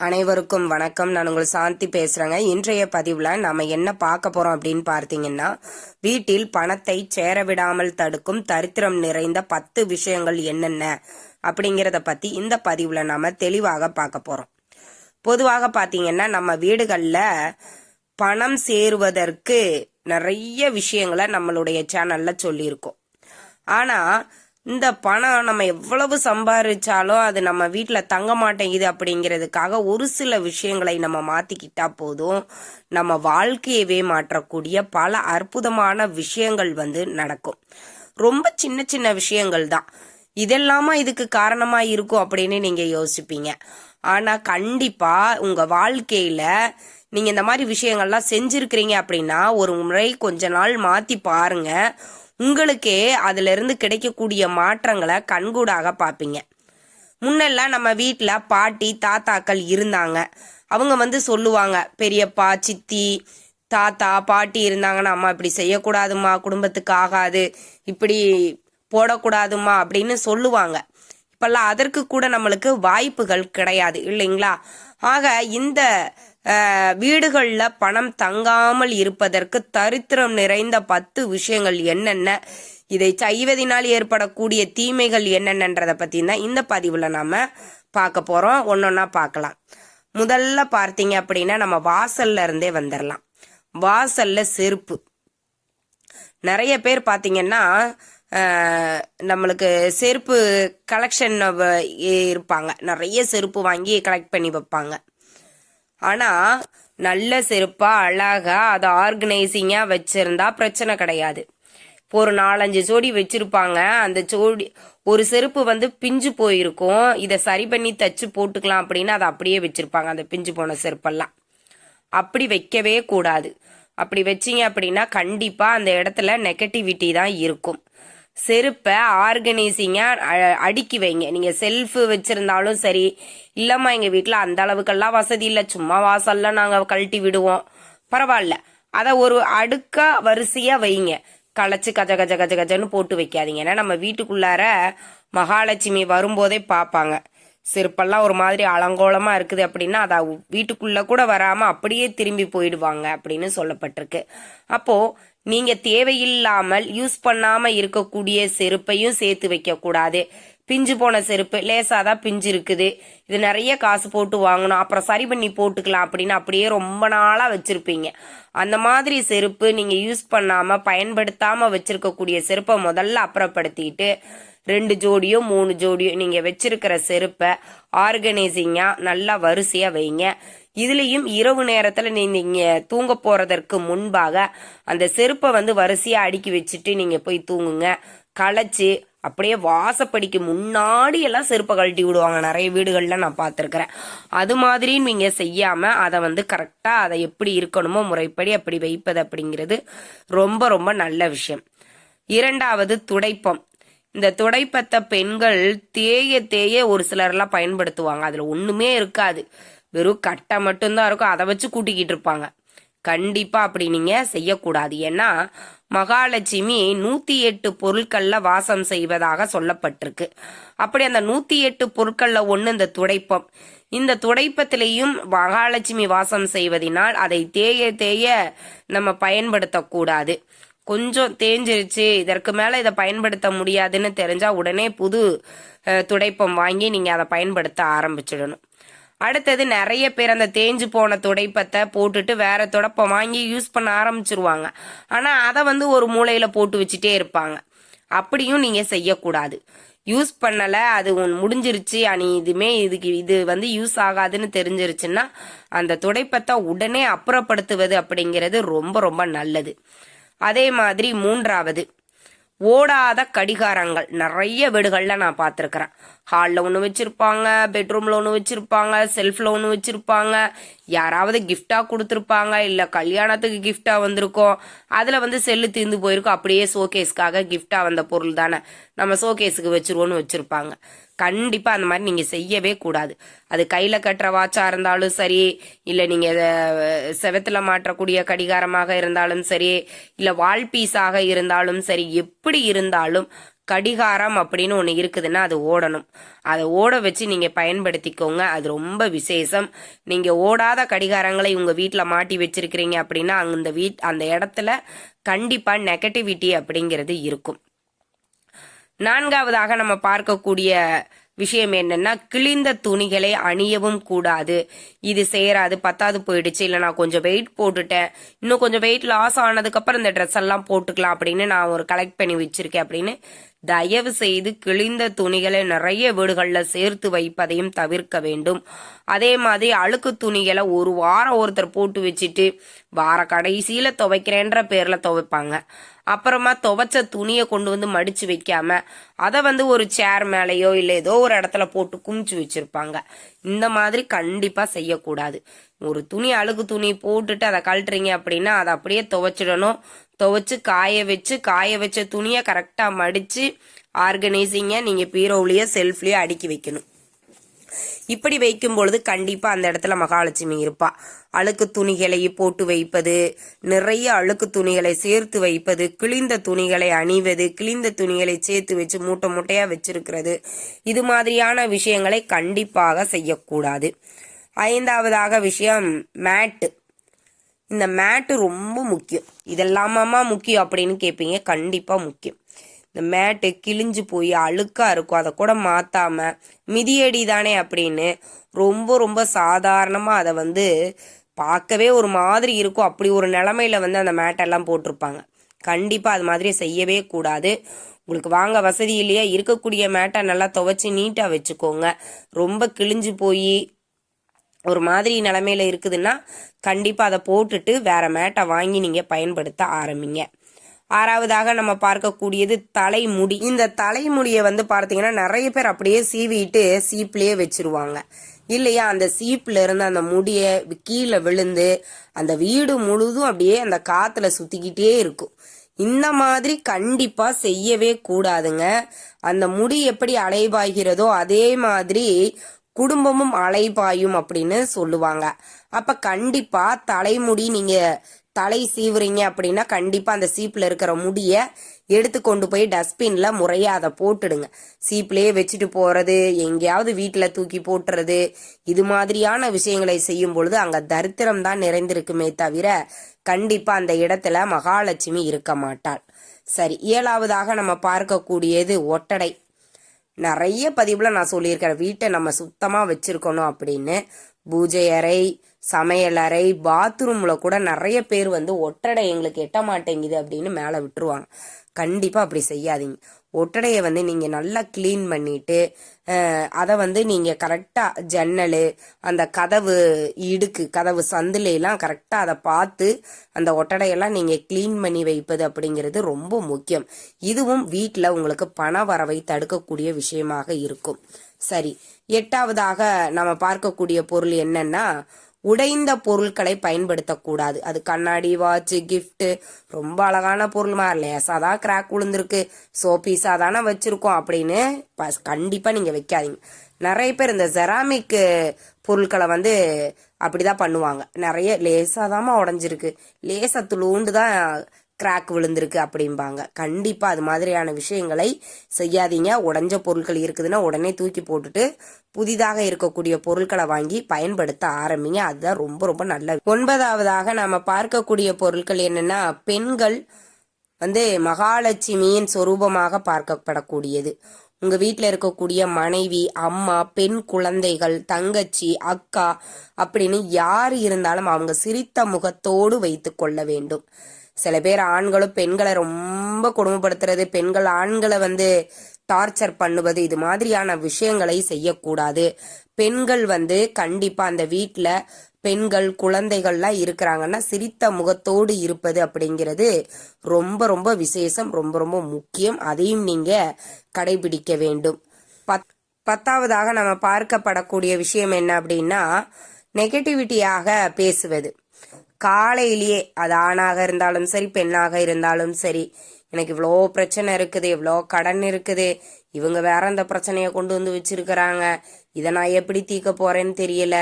அனைவருக்கும் வணக்கம். நான் உங்கள் சாந்தி பேசுறேங்க. இன்றைய பதிவுல நாம என்ன பார்க்க போறோம் அப்படின்னு பார்த்தீங்கன்னா வீட்டில் பணத்தை சேர விடாமல் தடுக்கும் தரித்திரம் நிறைந்த பத்து விஷயங்கள் என்னென்ன அப்படிங்கிறத பத்தி இந்த பதிவுல நாம தெளிவாக பார்க்க போறோம். பொதுவாக பார்த்தீங்கன்னா நம்ம வீடுகளில் பணம் சேருவதற்கு நிறைய விஷயங்களை நம்மளுடைய சேனல்ல சொல்லியிருக்கோம். ஆனா இந்த பணம் நம்ம எவ்வளவு சம்பாதிச்சாலும் அது நம்ம வீட்டில் தங்க மாட்டேங்குது அப்படிங்கிறதுக்காக ஒரு சில விஷயங்களை நம்ம மாற்றிக்கிட்டா போதும். நம்ம வாழ்க்கையவே மாற்றக்கூடிய பல அற்புதமான விஷயங்கள் வந்து நடக்கும். ரொம்ப சின்ன சின்ன விஷயங்கள் தான். இதெல்லாமா இதுக்கு காரணமாக இருக்கும் அப்படின்னு நீங்கள் யோசிப்பீங்க. ஆனால் கண்டிப்பாக உங்கள் வாழ்க்கையில் நீங்கள் இந்த மாதிரி விஷயங்கள்லாம் செஞ்சிருக்கிறீங்க அப்படின்னா ஒரு முறை கொஞ்ச நாள் மாற்றி பாருங்க. உங்களுக்கே அதிலிருந்து கிடைக்கக்கூடிய மாற்றங்களை கண்கூடாக பார்ப்பீங்க. முன்னெல்லாம் நம்ம வீட்டில் பாட்டி தாத்தாக்கள் இருந்தாங்க. அவங்க வந்து சொல்லுவாங்க பெரியப்பா சித்தி தாத்தா பாட்டி இருந்தாங்கன்னா அம்மா இப்படி செய்யக்கூடாதும்மா குடும்பத்துக்கு ஆகாது இப்படி போடக்கூடாதும்மா அப்படின்னு சொல்லுவாங்க. இப்பெல்லாம் அதற்கு கூட நம்மளுக்கு வாய்ப்புகள் கிடையாது இல்லைங்களா? ஆக இந்த வீடுகளில் பணம் தங்காமல் இருப்பதற்கு தரித்திரம் நிறைந்த பத்து விஷயங்கள் என்னென்ன? இதை செய்வதனால் ஏற்படக்கூடிய தீமைகள் என்னென்னன்றதை பற்றி தான் இந்த பதிவில் நாம் பார்க்க போகிறோம் ஒன்றொன்னா பார்க்கலாம். முதல்ல பார்த்தீங்க அப்படின்னா நம்ம வாசல்ல இருந்தே வந்துடலாம் வாசல்ல செருப்பு. நிறைய பேர் பார்த்தீங்கன்னா நம்மளுக்கு செருப்பு கலெக்ஷன் இருப்பாங்க. நிறைய செருப்பு வாங்கி கலெக்ட் பண்ணி வைப்பாங்க. ஆனால் நல்ல செருப்பாக அழகாக அதை ஆர்கனைசிங்காக வச்சுருந்தா பிரச்சனை கிடையாது. ஒரு நாலஞ்சு ஜோடி வச்சுருப்பாங்க. அந்த ஜோடி ஒரு செருப்பு வந்து பிஞ்சு போயிருக்கும். இதை சரி பண்ணி தச்சு போட்டுக்கலாம் அப்படின்னு அதை அப்படியே வச்சுருப்பாங்க அந்த பிஞ்சு போன செருப்பெல்லாம். அப்படி வைக்கவே கூடாது. அப்படி வச்சிங்க அப்படின்னா கண்டிப்பாக அந்த இடத்துல நெகட்டிவிட்டி தான் இருக்கும். செருப்பை ஆர்கனைசிங்காக அடுக்கி வைங்க. நீங்கள் செல்ஃபு வச்சுருந்தாலும் சரி இல்லைம்மா எங்கள் வீட்டில் அந்த அளவுக்கெல்லாம் வசதி இல்லை. சும்மா வாசல்ல நாங்கள் கழட்டி விடுவோம். பரவாயில்ல. அதை ஒரு அடுக்கா வரிசையாக வைங்க. களைச்சி கஜ கஜ கஜ கஜன்னு போட்டு வைக்காதீங்க. ஏன்னா நம்ம வீட்டுக்குள்ளார மகாலட்சுமி வரும்போதே பார்ப்பாங்க. செருப்பெல்லாம் ஒரு மாதிரி அலங்கோலமாக இருக்குது அப்படின்னா அதை வீட்டுக்குள்ளே கூட வராமல் அப்படியே திரும்பி போயிடுவாங்க அப்படின்னு சொல்லப்பட்டிருக்கு. அப்போது நீங்கள் தேவையில்லாமல் யூஸ் பண்ணாமல் இருக்கக்கூடிய செருப்பையும் சேர்த்து வைக்கக்கூடாது. பிஞ்சு போன செருப்பு லேசாக தான் பிஞ்சு இருக்குது. இது நிறைய காசு போட்டு வாங்கணும். அப்புறம் சரி பண்ணி போட்டுக்கலாம் அப்படின்னு அப்படியே ரொம்ப நாளாக வச்சுருப்பீங்க. அந்த மாதிரி செருப்பு நீங்கள் யூஸ் பண்ணாமல் பயன்படுத்தாமல் வச்சுருக்கக்கூடிய செருப்பை முதல்ல அப்புறப்படுத்திட்டு ரெண்டு ஜோடியோ மூணு ஜோடியோ நீங்கள் வச்சிருக்கிற செருப்பை ஆர்கனைசிங்கா நல்லா வரிசையாக வைங்க. இதுலேயும் இரவு நேரத்தில் நீங்கள் தூங்க போகிறதற்கு முன்பாக அந்த செருப்பை வந்து வரிசையாக அடுக்கி வச்சுட்டு நீங்கள் போய் தூங்குங்க. களைச்சி அப்படியே வாசப்படிக்கு முன்னாடி எல்லாம் செருப்பை கழட்டி விடுவாங்க. நிறைய வீடுகளில் நான் பார்த்துருக்குறேன். அது மாதிரி நீங்கள் செய்யாமல் அதை வந்து கரெக்டாக அதை எப்படி இருக்கணுமோ முறைப்படி அப்படி வைப்பது அப்படிங்கிறது ரொம்ப ரொம்ப நல்ல விஷயம். இரண்டாவது துடைப்பம். இந்த துடைப்பத்தை பெண்கள் தேய தேய ஒரு சிலர்லாம் பயன்படுத்துவாங்க. அதில் ஒன்றுமே இருக்காது. வெறும் கட்டை மட்டும்தான் இருக்கும். அதை வச்சு கூட்டிக்கிட்டு இருப்பாங்க. கண்டிப்பாக அப்படி நீங்கள் செய்யக்கூடாது. ஏன்னா மகாலட்சுமி நூற்றி எட்டு பொருட்களில் வாசம் செய்வதாக சொல்லப்பட்டிருக்கு. அப்படி அந்த நூற்றி எட்டு பொருட்களில் ஒன்று இந்த துடைப்பம். இந்த துடைப்பத்திலையும் மகாலட்சுமி வாசம் செய்வதனால் அதை தேய தேய நம்ம பயன்படுத்தக்கூடாது. கொஞ்சம் தேஞ்சிருச்சு. இதற்கு மேலே இதை பயன்படுத்த முடியாதுன்னு தெரிஞ்சால் உடனே புது துடைப்பம் வாங்கி நீங்கள் அதை பயன்படுத்த ஆரம்பிச்சிடணும். அடுத்தது நிறைய பேர் அந்த தேஞ்சு போன துடைப்பத்தை போட்டுட்டு வேற துடைப்பம் வாங்கி யூஸ் பண்ண ஆரம்பிச்சிருவாங்க. ஆனால் அதை வந்து ஒரு மூளையில் போட்டு வச்சுட்டே இருப்பாங்க. அப்படியும் நீங்கள் செய்யக்கூடாது. யூஸ் பண்ணலை அது ஒன்று முடிஞ்சிருச்சு அணி இதுமே இதுக்கு இது வந்து யூஸ் ஆகாதுன்னு தெரிஞ்சிருச்சுன்னா அந்த துடைப்பத்தை உடனே அப்புறப்படுத்துவது அப்படிங்கிறது ரொம்ப ரொம்ப நல்லது. அதே மாதிரி மூன்றாவது ஓடாத கடிகாரங்கள். நிறைய வீடுகளில் நான் பார்த்துருக்குறேன். ஹாலில் ஒன்று வச்சுருப்பாங்க பெட்ரூமில் ஒன்று வச்சுருப்பாங்க செல்ஃபில் ஒன்று வச்சுருப்பாங்க. யாராவது கிஃப்டாக கொடுத்துருப்பாங்க இல்லை கல்யாணத்துக்கு கிஃப்டாக வந்திருக்கோம். அதில் வந்து செல்லு தீர்ந்து போயிருக்கோம் அப்படியே ஷோகேஸ்க்காக கிஃப்டாக வந்த பொருள் தானே. நம்ம ஷோகேஸுக்கு வச்சுருவோன்னு வச்சுருப்பாங்க. கண்டிப்பாக அந்த மாதிரி நீங்கள் செய்யவே கூடாது. அது கையில் கட்டுற வாட்சாக இருந்தாலும் சரி இல்லை நீங்கள் செவத்தில் மாற்றக்கூடிய கடிகாரமாக இருந்தாலும் சரி இல்லை வால் பீஸாக இருந்தாலும் சரி எப்படி இருந்தாலும் கடிகாரம் அப்படின்னு ஒன்று இருக்குதுன்னா அது ஓடணும். அதை ஓட வச்சு நீங்கள் பயன்படுத்திக்கோங்க. அது ரொம்ப விசேஷம். நீங்கள் ஓடாத கடிகாரங்களை உங்கள் வீட்டில் மாட்டி வச்சிருக்கிறீங்க அப்படின்னா அந்த வீட் அந்த இடத்துல கண்டிப்பாக நெகட்டிவிட்டி அப்படிங்கிறது இருக்கும். நான்காவதாக நம்ம பார்க்கக்கூடிய விஷயம் என்னன்னா கிழிந்த துணிகளை அணியவும் கூடாது. இது செய்யறாது பத்தாவது போயிடுச்சு இல்லை நான் கொஞ்சம் வெயிட் போட்டுட்டேன் இன்னும் கொஞ்சம் வெயிட் லாஸ் ஆனதுக்கப்புறம் இந்த ட்ரெஸ் எல்லாம் போட்டுக்கலாம் அப்படின்னு நான் ஒரு கலெக்ட் பண்ணி வச்சிருக்கேன் அப்படின்னு தயவு செய்து கிழிந்த துணிகளை நிறைய வீடுகளில் சேர்த்து வைப்பதையும் தவிர்க்க வேண்டும். அதே மாதிரி அழுக்கு துணிகளை ஒரு வாரம் ஒருத்தர் போட்டு வச்சுட்டு வார கடைசியில் துவைக்கிறேன்ற பேரில் துவைப்பாங்க. அப்புறமா துவைச்ச துணியை கொண்டு வந்து மடித்து வைக்காம அதை வந்து ஒரு சேர் மேலேயோ இல்லை ஏதோ ஒரு இடத்துல போட்டு குமிச்சு வச்சுருப்பாங்க. இந்த மாதிரி கண்டிப்பாக செய்யக்கூடாது. ஒரு துணி அழுக்கு துணி போட்டுட்டு அதை கழட்டுறீங்க அப்படின்னா அதை அப்படியே துவைச்சிடணும். துவைச்சு காய வச்சு காய வச்ச துணியை கரெக்டாக மடித்து ஆர்கனைசிங்காக நீங்கள் பீரோவிலையோ செல்ஃப்லேயோ அடுக்கி வைக்கணும். இப்படி வைக்கும் பொழுது கண்டிப்பா அந்த இடத்துல மகாலட்சுமி இருப்பா. அழுக்கு துணிகளை போட்டு வைப்பது நிறைய அழுக்கு துணிகளை சேர்த்து வைப்பது கிழிந்த துணிகளை அணிவது கிழிந்த துணிகளை சேர்த்து வச்சு மூட்டை மூட்டையா வச்சிருக்கிறது. இது மாதிரியான விஷயங்களை கண்டிப்பாக செய்யக்கூடாது. ஐந்தாவதாக விஷயம் மேட்டு இந்த மேட்டு ரொம்ப முக்கியம். இதெல்லாமாமா முக்கியம் அப்படின்னு கேட்பீங்க கண்டிப்பாக முக்கியம். இந்த மேட்டு கிழிஞ்சு போய் அழுக்காக இருக்கும். அதை கூட மாத்தாம மிதியடி தானே அப்படின்னு ரொம்ப ரொம்ப சாதாரணமாக அதை வந்து பார்க்கவே ஒரு மாதிரி இருக்கும். அப்படி ஒரு நிலமையில வந்து அந்த மேட்டெல்லாம் போட்டிருப்பாங்க. கண்டிப்பாக அது மாதிரி செய்யவே கூடாது. உங்களுக்கு வாங்க வசதி இல்லையா? இருக்கக்கூடிய மேட்டை நல்லா துவைச்சி நீட்டாக வச்சுக்கோங்க. ரொம்ப கிழிஞ்சு போய் ஒரு மாதிரி நிலமையில இருக்குதுன்னா கண்டிப்பாக அதை போட்டுட்டு வேற மேட்டை வாங்கி நீங்கள் பயன்படுத்த ஆரம்பிங்க. ஆறாவதாக நம்ம பார்க்கக்கூடியது தலைமுடி. இந்த தலைமுடியை வந்து பார்த்தீங்கன்னா நிறைய பேர் அப்படியே சீவிட்டு சீப்லேயே வச்சிருவாங்க. இல்லையா? அந்த சீப்ல இருந்து அந்த முடியை கீழே விழுந்து அந்த வீடு முழுதும் அப்படியே அந்த காத்துல சுத்திக்கிட்டே இருக்கும். இந்த மாதிரி கண்டிப்பா செய்யவே கூடாதுங்க. அந்த முடி எப்படி அலைவாகிறதோ அதே மாதிரி குடும்பமும் அலைபாயும் அப்படின்னு சொல்லுவாங்க. அப்ப கண்டிப்பா தலைமுடி நீங்க தலை சீவுறீங்க அப்படின்னா கண்டிப்பா அந்த சீப்ல இருக்கிற முடிய எடுத்து கொண்டு போய் டஸ்ட்பின்ல முறையா அதை போட்டுடுங்க. சீப்லயே வச்சுட்டு போறது எங்கேயாவது வீட்டுல தூக்கி போட்டுறது இது மாதிரியான விஷயங்களை செய்யும் பொழுது அங்க தரித்திரம் தான் நிறைந்திருக்குமே தவிர கண்டிப்பா அந்த இடத்துல மகாலட்சுமி இருக்க மாட்டாள். சரி ஏழாவதாக நம்ம பார்க்கக்கூடியது ஒட்டடை. நிறைய பதிவில் நான் சொல்லியிருக்கிறேன் வீட்டை நம்ம சுத்தமா வச்சிருக்கணும் அப்படின்னு. பூஜை அறை சமையல் அறை பாத்ரூம்ல கூட நிறைய பேர் வந்து ஒட்டடை எங்களுக்கு எட்ட மாட்டேங்குது அப்படின்னு மேலே விட்டுருவாங்க. கண்டிப்பா அப்படி செய்யாதீங்க. ஒட்டடையை வந்து நீங்கள் நல்லா க்ளீன் பண்ணிவிட்டு அதை வந்து நீங்கள் கரெக்டாக ஜன்னல் அந்த கதவு இடுக்கு கதவு சந்துல கரெக்டாக அதை பார்த்து அந்த ஒட்டடையெல்லாம் நீங்கள் க்ளீன் பண்ணி வைப்பது அப்படிங்கிறது ரொம்ப முக்கியம். இதுவும் வீட்டில் உங்களுக்கு பண வரவை தடுக்கக்கூடிய விஷயமாக இருக்கும். சரி எட்டாவதாக நம்ம பார்க்கக்கூடிய பொருள் என்னன்னா உடைந்த பொருட்களை பயன்படுத்தக்கூடாது. அது கண்ணாடி வாட்ச் கிஃப்ட் ரொம்ப அழகான பொருள் மாதிரி லேசாக தான் கிராக் விழுந்திருக்கு சோபீஸாக தானே வச்சுருக்கோம் அப்படின்னு கண்டிப்பாக நீங்கள் வைக்காதீங்க. நிறைய பேர் இந்த செராமிக்கு பொருட்களை வந்து அப்படிதான் பண்ணுவாங்க. நிறைய லேசாக தாம்மா உடஞ்சிருக்கு. லேசா துளுண்டு தான் கிராக் விழுந்திருக்கு அப்படிம்பாங்க. கண்டிப்பாக அது மாதிரியான விஷயங்களை செய்யாதீங்க. உடஞ்ச பொருட்கள் இருக்குதுன்னா உடனே தூக்கி போட்டுட்டு புதிதாக இருக்கக்கூடிய பொருட்களை வாங்கி பயன்படுத்த ஆரம்பிங்க. அதுதான் ரொம்ப ரொம்ப நல்லது ஒன்பதாவதாக நாம் பார்க்கக்கூடிய பொருட்கள் என்னென்னா பெண்கள் வந்து மகாலட்சுமியின் சொரூபமாக பார்க்கப்படக்கூடியது. உங்கள் வீட்டில் இருக்கக்கூடிய மனைவி அம்மா பெண் குழந்தைகள் தங்கச்சி அக்கா அப்படின்னு யார் இருந்தாலும் அவங்க சிரித்த முகத்தோடு வைத்து கொள்ள வேண்டும். சில பேர் ஆண்களும் பெண்களை ரொம்ப கொடுமைப்படுத்துறது பெண்கள் ஆண்களை வந்து டார்ச்சர் பண்ணுவது இது மாதிரியான விஷயங்களை செய்யக்கூடாது. பெண்கள் வந்து கண்டிப்பா அந்த வீட்டில் பெண்கள் குழந்தைகள்லாம் இருக்கிறாங்கன்னா சிரித்த முகத்தோடு இருப்பது அப்படிங்கிறது ரொம்ப ரொம்ப விசேஷம் ரொம்ப ரொம்ப முக்கியம். அதையும் நீங்க கடைபிடிக்க வேண்டும். பத் பத்தாவதாக நம்ம பார்க்கப்படக்கூடிய விஷயம் என்ன அப்படின்னா நெகட்டிவிட்டியாக பேசுவது. காலையிலேயே அது ஆணாக இருந்தாலும் சரி பெண்ணாக இருந்தாலும் சரி எனக்கு இவ்வளோ பிரச்சனை இருக்குது இவ்வளோ கடன் இருக்குது இவங்க வேற அந்த பிரச்சனையை கொண்டு வந்து வச்சிருக்கிறாங்க இதை நான் எப்படி தீக்க போறேன்னு தெரியல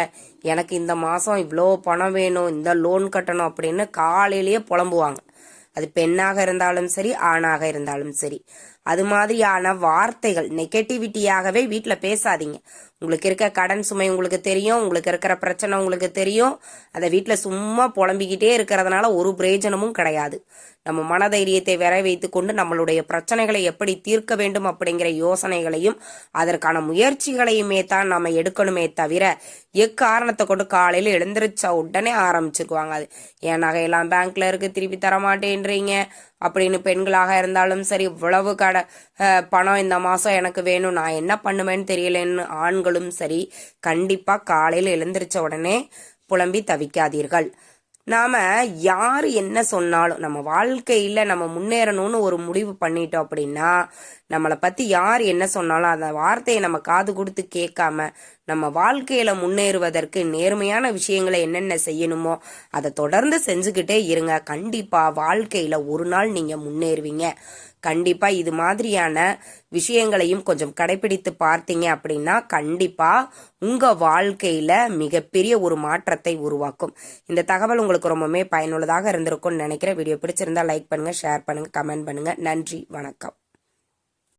எனக்கு இந்த மாசம் இவ்வளோ பணம் வேணும் இந்த லோன் கட்டணும் அப்படின்னு காலையிலேயே புலம்புவாங்க. அது பெண்ணாக இருந்தாலும் சரி ஆணாக இருந்தாலும் சரி. அது மாதிரியான வார்த்தைகள் நெகட்டிவிட்டியாகவே வீட்டில் பேசாதீங்க. உங்களுக்கு இருக்க கடன் சுமை உங்களுக்கு தெரியும் உங்களுக்கு இருக்கிற பிரச்சனை உங்களுக்கு தெரியும். அதை வீட்டில் சும்மா புலம்பிக்கிட்டே இருக்கிறதுனால ஒரு பிரயோஜனமும் கிடையாது. நம்ம மனதைரியத்தை வர வைத்து கொண்டு நம்மளுடைய பிரச்சனைகளை எப்படி தீர்க்க வேண்டும் அப்படிங்கிற யோசனைகளையும் அதற்கான முயற்சிகளையுமே தான் நம்ம எடுக்கணுமே தவிர எக்காரணத்தை கொண்டு காலையில் எழுந்திரிச்ச உடனே ஆரம்பிச்சுக்குவாங்க அது. என் நகையெல்லாம் பேங்க்ல இருக்கு திருப்பி தர மாட்டேன்றீங்க அப்படின்னு பெண்களாக இருந்தாலும் சரி இவ்வளவு கட பணம் இந்த மாதம் எனக்கு வேணும் நான் என்ன பண்ணுவேன்னு தெரியலன்னு ஆண்களும் சரி கண்டிப்பாக காலையில் எழுந்திரிச்ச உடனே புலம்பி தவிக்காதீர்கள். நாம யார் என்ன சொன்னாலும் நம்ம வாழ்க்கையில் நம்ம முன்னேறணும்னு ஒரு முடிவு பண்ணிட்டோம் அப்படின்னா நம்மளை பற்றி யார் என்ன சொன்னாலும் அந்த வார்த்தையை நம்ம காது கொடுத்து கேட்காம நம்ம வாழ்க்கையில் முன்னேறுவதற்கு நேர்மையான விஷயங்களை என்னென்ன செய்யணுமோ அதை தொடர்ந்து செஞ்சுக்கிட்டே இருங்க. கண்டிப்பாக வாழ்க்கையில் ஒரு நாள் நீங்கள் முன்னேறுவீங்க. கண்டிப்பா இது மாதிரியான விஷயங்களையும் கொஞ்சம் கடைபிடித்து பார்த்தீங்க அப்படின்னா கண்டிப்பா உங்க வாழ்க்கையில மிகப்பெரிய ஒரு மாற்றத்தை உருவாக்கும். இந்த தகவல் உங்களுக்கு ரொம்பவுமே பயனுள்ளதாக இருந்திருக்கும்னு நினைக்கிறேன். வீடியோ பிடிச்சிருந்தா லைக் பண்ணுங்க ஷேர் பண்ணுங்க கமெண்ட் பண்ணுங்க. நன்றி வணக்கம்.